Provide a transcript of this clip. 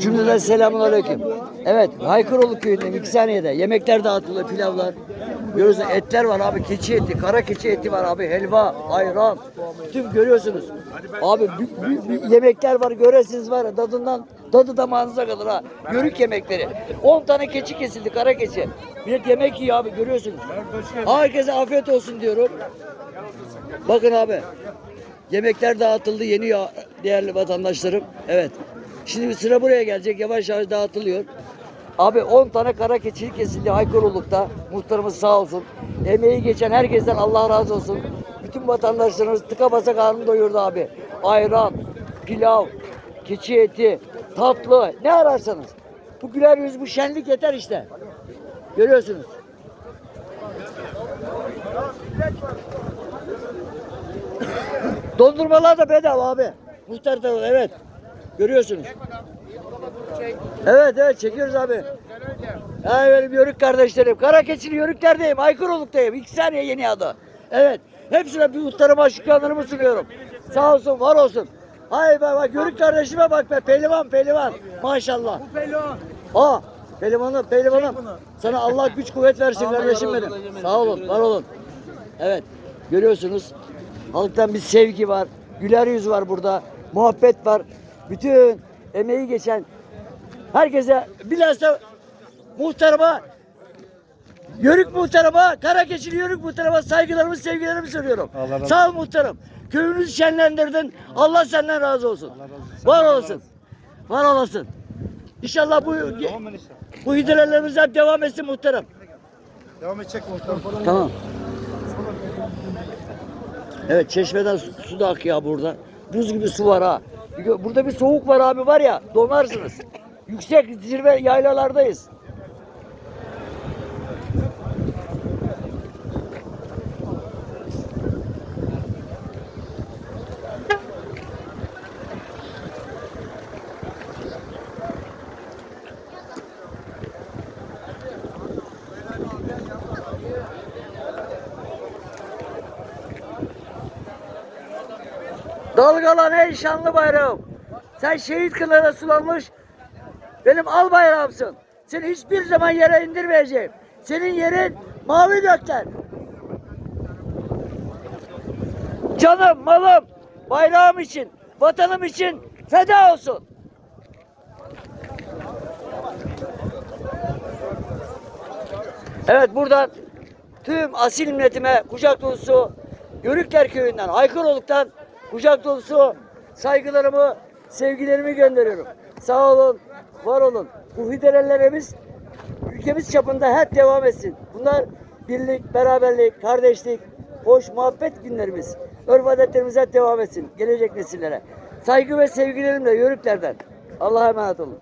Cümleden selamun aleyküm. Evet, Haykuroğlu köyündeyim. iki saniyede. Yemekler dağıtılıyor, pilavlar. Görüyorsun etler var abi, keçi eti, kara keçi eti var abi, helva, ayran. Tüm görüyorsunuz. Abi yemekler var, göresiniz var. Tadından, tadı damağınıza kalır ha. Yörük yemekleri. 10 tane keçi kesildi, kara keçi. Millet yemek yiyor abi, görüyorsunuz. Herkese afiyet olsun diyorum. Bakın abi. Yemekler dağıtıldı yeni ya değerli vatandaşlarım. Evet. Şimdi sıra buraya gelecek. Yavaş yavaş dağıtılıyor. Abi 10 tane kara keçili kesildi Haykuruluk'ta. Muhtarımız sağ olsun. Emeği geçen herkesten Allah razı olsun. Bütün vatandaşlarımız tıka basa karnını doyurdu abi. Ayran, pilav, keçi eti, tatlı ne ararsanız. Bu güler yüz, bu şenlik yeter işte. Görüyorsunuz. Dondurmalar da bedava abi. Muhtar da evet. Görüyorsunuz. Evet evet çekiyoruz abi. Benim yörük kardeşlerim. Kara keçili yörüklerdeyim. Aykuroluk'tayım. İki saniye yeni adı. Evet. Hepsine bir muhtarıma şükranlarımı sunuyorum. Sağ olsun var olsun. Hay be bak yörük kardeşime bak be. Pehlivan pehlivan. Maşallah. Bu pehlivan. Aa pehlivanım pehlivanım. Sana Allah güç kuvvet versin kardeşim benim. Sağ olun var olun. Evet görüyorsunuz. Halktan bir sevgi var. Güler yüz var burada. Muhabbet var. Bütün emeği geçen herkese bilhassa muhtarıma Yörük muhtarıma, Karakeçili Yörük muhtarıma saygılarımı, sevgilerimi söylüyorum. Allah razı Sağ ol muhtarım. Köyümüzü şenlendirdin. Allah senden razı olsun. Var olasın. Var olasın. İnşallah bu bu hidrelerimiz hep devam etsin muhtarım. Devam edecek muhtarım. Tamam. Evet çeşmeden su, su da akıyor burada. Buz gibi su var ha. Burada bir soğuk var abi var ya donarsınız. Yüksek zirve yaylalardayız. Dalgalan ey şanlı bayrağım. Sen şehit kılına sulanmış benim al bayrağımsın. Seni hiçbir zaman yere indirmeyeceğim. Senin yerin mavi gökler. Canım, malım, bayrağım için, vatanım için feda olsun. Evet buradan tüm asil milletime kucak dolusu Yörükler köyünden, Aykuroluk'tan kucak dolusu saygılarımı, sevgilerimi gönderiyorum. Sağ olun, var olun. Bu fidelerimiz ülkemiz çapında hep devam etsin. Bunlar birlik, beraberlik, kardeşlik, hoş muhabbet günlerimiz. Örf adetlerimiz hep devam etsin gelecek nesillere. Saygı ve sevgilerimle Yörüklerden. Allah'a emanet olun.